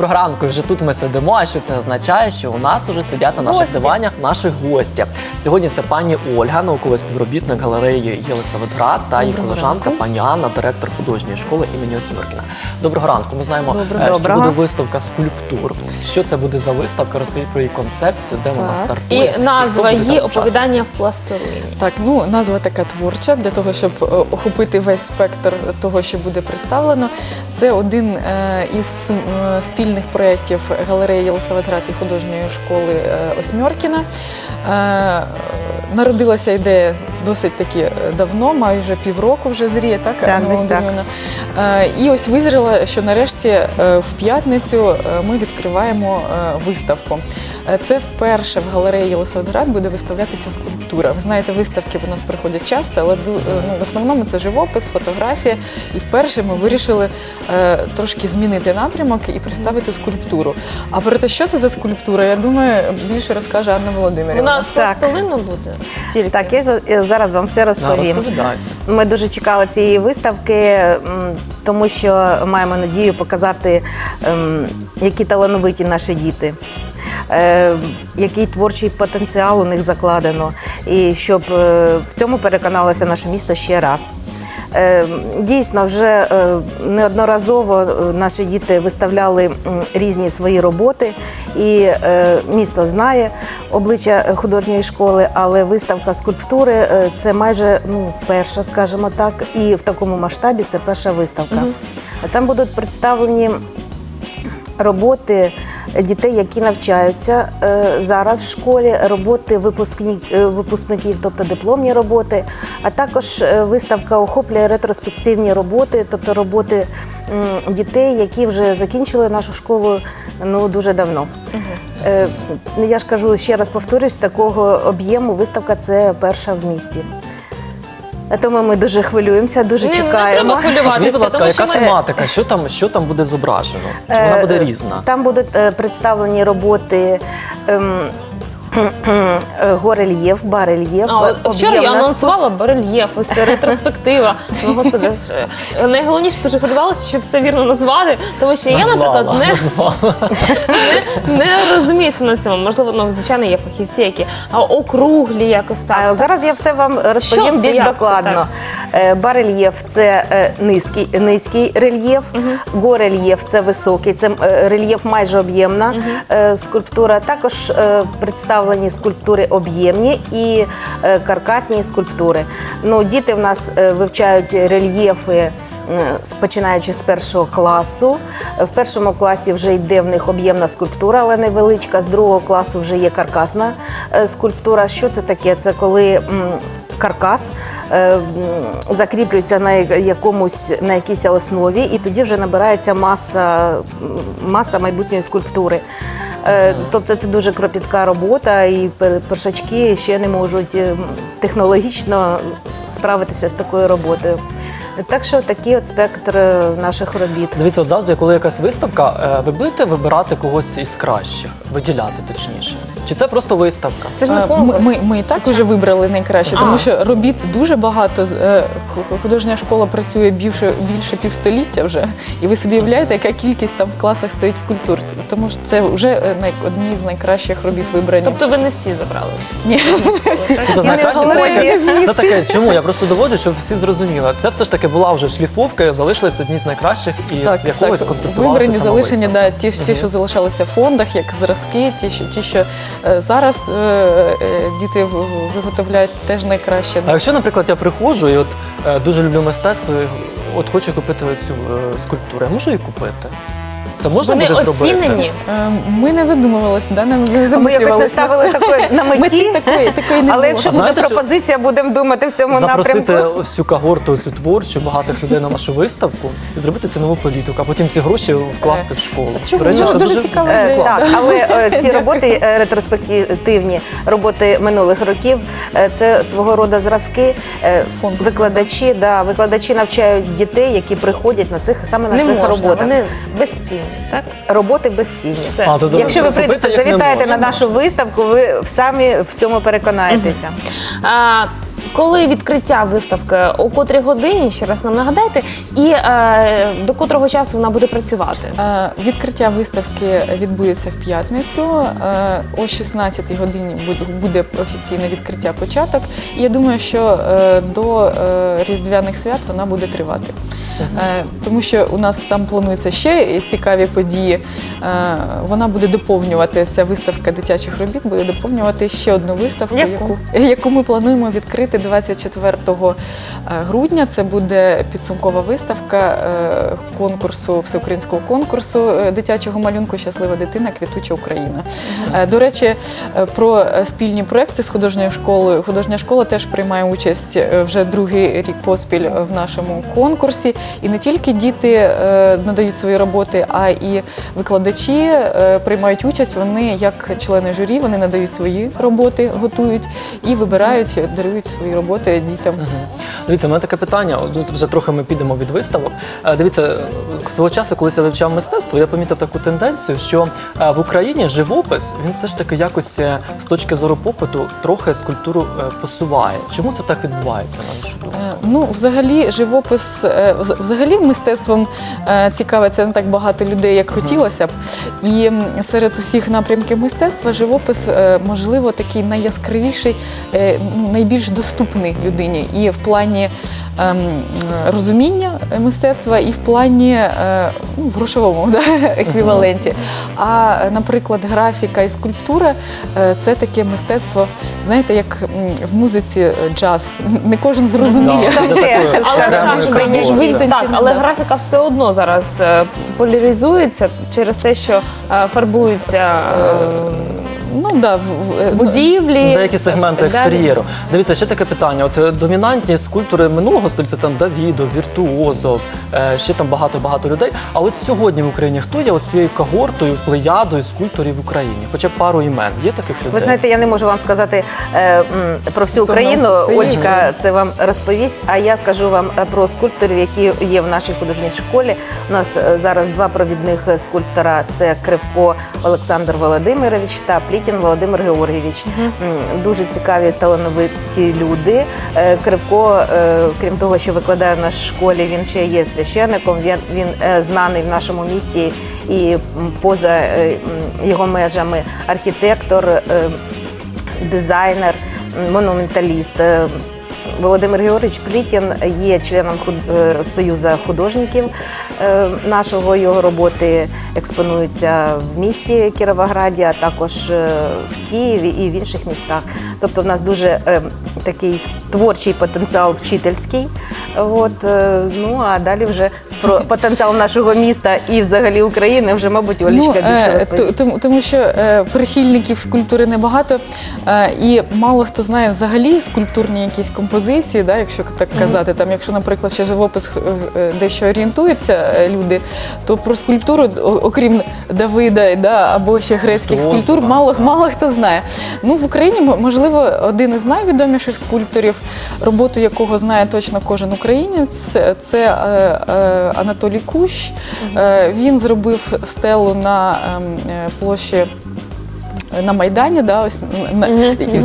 доброго ранку. Вже тут ми сидимо. А що це означає? Що у нас уже сидять на наших Гості. диванях наші гості. Сьогодні це пані Ольга, науковий співробітник галереї Єлисаветград та її Доброго колежанка ранку. пані Анна, директор художньої школи імені Осьміркіна. Доброго ранку. Ми знаємо, Доброго. е, що Доброго. буде виставка скульптур. Що це буде за виставка? Розкажіть про її концепцію, де вона Так. стартує. І хто назва буде її там оповідання в пластилині. Так, ну назва така творча для того, щоб е, охопити весь спектр того, що буде представлено. Це один е, із е, спільних проєктів галереї Єлисаветград і художньої школи е, Осьмьоркіна. Е, Народилася ідея досить таки е, давно, майже півроку вже зріє, так? Так, десь так. І ось визріла, що нарешті в п'ятницю ми відкриваємо виставку. Е, Це вперше в галереї Єлисаветград буде виставлятися скульптура. Ви знаєте, виставки в нас приходять часто, але е, ну, в основному це живопис, фотографія. І вперше ми вирішили е, трошки змінити напрямок і представити скульптуру. А про те, що це за скульптура, я думаю, більше розкаже Анна Володимирівна. З Так. пластилину буде? Тільки. Так, я за- я зараз вам все Да, розповім. розповідайте. Ми дуже чекали цієї виставки, м, тому що маємо надію показати, ем, які талановиті наші діти. Е, Який творчий потенціал у них закладено, і щоб е, в цьому переконалося наше місто ще раз. Е, Дійсно, вже неодноразово наші діти виставляли різні свої роботи, і місто знає обличчя художньої школи, але виставка скульптури це майже ну, перша, скажімо так, і в такому масштабі це перша виставка. Там будуть представлені роботи дітей, які навчаються е, зараз в школі, роботи е, випускників, тобто дипломні роботи, а також е, виставка охоплює ретроспективні роботи, тобто роботи дітей, які вже закінчили нашу школу ну, дуже давно. Я ж кажу, ще раз повторюсь, такого об'єму виставка це перша в місті. Тому ми дуже хвилюємося, дуже Ні, Не чекаємо. треба Скажіть, будь ласка, тому що яка ми... тематика? Що там, що там буде зображено? Чи вона Е, буде е, різна? Там будуть е, представлені роботи. ем, Горельєф, барельєф. А, от вчора я анонсувала барельєф, ось це ретроспектива. Ну, господи, ж, е, найголовніше дуже хвилювалася, щоб все вірно назвати, тому що я, наприклад, не, не, не розуміюся на цьому. Можливо, ну, звичайно, є фахівці, які а округлі якось А так. зараз я все вам розповім Що це, більш як це докладно. Е, Барельєф це е, низький, низький рельєф, горельєф це високий, це е, рельєф майже об'ємна е, скульптура. Також е, представлені скульптури об'ємні і е, каркасні скульптури. Ну, діти в нас е, вивчають рельєфи. Починаючи з першого класу. В першому класі вже йде в них об'ємна скульптура, але невеличка. З другого класу вже є каркасна е, скульптура. Що це таке? Це коли каркас закріплюється на якомусь на якійсь основі, і тоді вже набирається маса, маса майбутньої скульптури. Е, Тобто це дуже кропітка робота, і першачки ще не можуть е, технологічно справитися з такою роботою. Так що такий от спектр е, наших робіт. Дивіться, от завжди, коли якась виставка, ви будете вибирати когось із кращих, виділяти точніше. Чи це просто виставка? Це ж не Е, конкурс. Ми, ми, ми і так вже вибрали найкраще, А. тому що робіт дуже багато. З- е, ху- Художня школа працює більше, більше півстоліття вже, і ви собі уявляєте, яка кількість там в класах стоїть скульптур. Тому що це вже е, най- одні з найкращих робіт вибрані. Тобто ви не всі забрали. Ні, всі. Так? Це Всі найкраще не все говорять. таке, все таке. Чому? Я просто доводжу, щоб всі зрозуміли. Це все ж таки була вже шліфовка, залишились одні з найкращих і з якогось сконцептувалася вибрані залишені, виставка. да, ті, ті, що залишалися в фондах, як зразки, ті, що, ті, що е, зараз е, е, діти виготовляють теж найкраще. А якщо, наприклад, я приходжу і от е, дуже люблю мистецтво, і от хочу купити цю е, скульптуру, я можу її купити? Це можна Вони буде зробити? оцінені. Е, Ми не задумувалися, да? не, не Ми якось не замислювалися ставили над цим. такої на меті. Такої, такої не Але було. якщо буде знаєте, що- пропозиція, будемо думати в цьому Запросити напрямку. всю когорту цю творчу, багатих людей на нашу виставку і зробити цінову політику, а потім ці гроші вкласти в школу. Чому? До речі, Ну, це дуже цікаво. Е, ідея. Так, але е, ці роботи е, ретроспективні роботи минулих років, е, це свого роду зразки. Е, Фонд. Викладачі, да, викладачі навчають дітей, які приходять на цих саме на Не цих можна, роботах. вони безцінні, так? Роботи безцінні. Все. А, то добре, Якщо ви купити прийдете, не завітаєте на нашу виставку, ви самі в цьому переконаєтеся. А, коли відкриття виставки, о котрій годині, ще раз нам нагадайте, і е, до котрого часу вона буде працювати? Е, Відкриття виставки відбудеться в п'ятницю. Е, О 16 годині буде- буде офіційне відкриття початок. І я думаю, що е, до е, Різдвяних свят вона буде тривати. Е, Тому що у нас там плануються ще цікаві події. Е, Вона буде доповнювати ця виставка дитячих робіт, буде доповнювати ще одну виставку, Яку? яку, ми плануємо відкрити 24 грудня. Це буде підсумкова виставка е, конкурсу, всеукраїнського конкурсу е, дитячого малюнку Щаслива дитина, квітуча Україна. Е, До речі, е, про е, спільні проекти з художньою школою. Художня школа теж приймає участь е, вже другий рік поспіль е, в нашому конкурсі. І не тільки діти е, надають свої роботи, а і викладачі е, приймають участь. Вони, як члени журі, вони надають свої роботи, готують і вибирають, дарують свої роботи дітям. Дивіться, у мене таке питання. от вже трохи ми підемо від виставок. Е, Дивіться, свого часу, коли я вивчав мистецтво, я помітив таку тенденцію, що в Україні живопис він все ж таки якось з точки зору попиту трохи скульптуру посуває. Чому це так відбувається, на вашу думку? Ну, взагалі, живопис, взагалі мистецтвом е, цікавиться не так багато людей, як хотілося б. І серед усіх напрямків мистецтва живопис, е, можливо, такий найяскравіший, е, ну, найбільш доступний людині. І в плані ем, розуміння мистецтва, і в плані ну, в грошовому да, еквіваленті. А, наприклад, графіка і скульптура е, це таке мистецтво, знаєте, як в музиці е, джаз. Не кожен зрозуміє. Да, Але графіка. Так, але графіка все одно зараз поляризується через те, що е, фарбуються е, Ну да, в- в- е, будівлі. Деякі сегменти так далі. екстер'єру. Дивіться, ще таке питання. От е, домінантні скульптори минулого століття, там Давідов, Віртуозов, е, ще там багато-багато людей. А от сьогодні в Україні хто є цією когортою, плеядою скульпторів в Україні? Хоча б пару імен. Є таких людей? Ви знаєте, я не можу вам сказати е, м, про всю Стосовно Україну. всієї Олька це вам розповість. А я скажу вам е, про скульпторів, які є в нашій художній школі. У нас е, зараз два провідних е, скульптора: це Кривко Олександр Володимирович та Плітін Володимир Георгійович. Дуже цікаві талановиті люди. Е, Кривко, е, крім того, що викладає в нашій школі, він ще є священником. Він, він е, знаний в нашому місті і поза його межами архітектор. дизайнер, монументаліст. Володимир Георгійович Плітін є членом е, Союзу художників е, нашого. Його роботи експонуються в місті Кіровограді, а також е, в Києві і в інших містах. Тобто в нас дуже такий творчий потенціал вчительський. От, е, ну а далі вже про потенціал нашого міста і взагалі України вже, мабуть, Олічка більше е, розповість. тому, тому що е, прихильників скульптури небагато, е, і мало хто знає взагалі скульптурні якісь композиції, да, якщо так казати. Там, якщо, наприклад, ще живопис е, дещо орієнтуються люди, то про скульптуру, окрім Давида да, або ще грецьких скульптур, мало, мало хто знає. Ну, в Україні, можливо, один із найвідоміших скульпторів, роботу якого знає точно кожен українець, це, е, е, Анатолій Кущ. Е, він зробив стелу на ем, е, площі. На Майдані, да, ось на,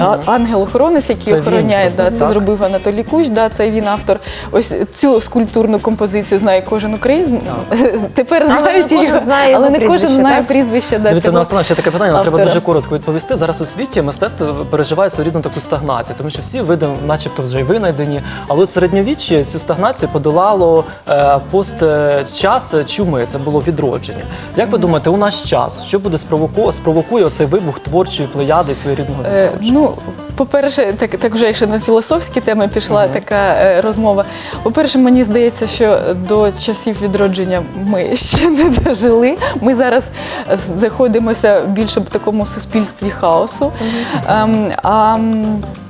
а- ангел-охоронець, який Це він охороняє, да, це так? зробив Анатолій Кущ, да, це він автор. Ось цю скульптурну композицію знає кожен українець. Тепер Але не знають кожен його, знає його але не кожен прізвище, знає так? прізвище. Да, Дивіться, цього на останок ще таке питання, але треба автора. дуже коротко відповісти. Зараз у світі мистецтво переживає своєрідну таку стагнацію, тому що всі види, начебто, вже й винайдені. Але от середньовіччя цю стагнацію подолало е, постчас чуми. Це було відродження. Як ви думаєте, у наш час що буде спровоку... спровокує оцей вибух творчої плеяди своєрідного Е? Ну, по-перше, так, так вже якщо на філософські теми пішла така е, розмова. По-перше, мені здається, що до часів відродження ми ще не дожили. Ми зараз знаходимося більше в такому суспільстві хаосу. А, м, Е,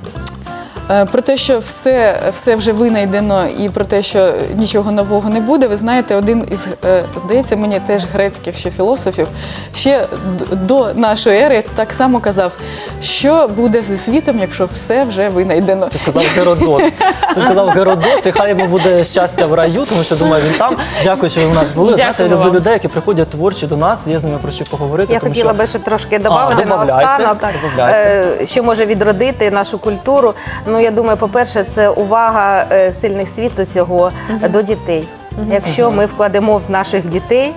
Про те, що все, все вже винайдено, і про те, що нічого нового не буде. Ви знаєте, один із е, здається мені теж грецьких ще філософів ще до нашої ери так само казав, що буде зі світом, якщо все вже винайдено. Це сказав Геродот. Це сказав Геродот, і хай йому буде щастя в раю, тому що думаю, він там. Дякую, що ви у нас були. Знаєте, я люблю людей, які приходять творчі до нас, є з ними про що поговорити. Я тому хотіла що... би ще трошки додати наостанок, Так, е, що може відродити нашу культуру. Ну я думаю, по-перше, це увага е, сильних світу цього е, до дітей. Якщо ми вкладемо в наших дітей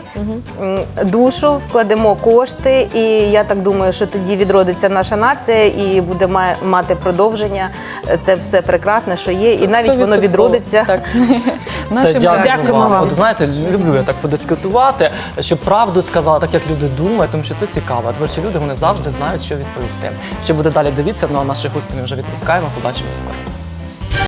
м, душу, вкладемо кошти, і я так думаю, що тоді відродиться наша нація і буде ма- мати продовження. Е, Це все прекрасне, що є, і навіть воно 100%. відродиться. Так. Все, Нашим дякую Дякуємо вам. вам. От знаєте, люблю я так подискутувати, щоб правду сказала, так як люди думають, тому що це цікаво. А Творчі люди вони завжди знають, що відповісти. Що буде далі дивіться, ну а наших гостей ми вже відпускаємо. Побачимо скоро.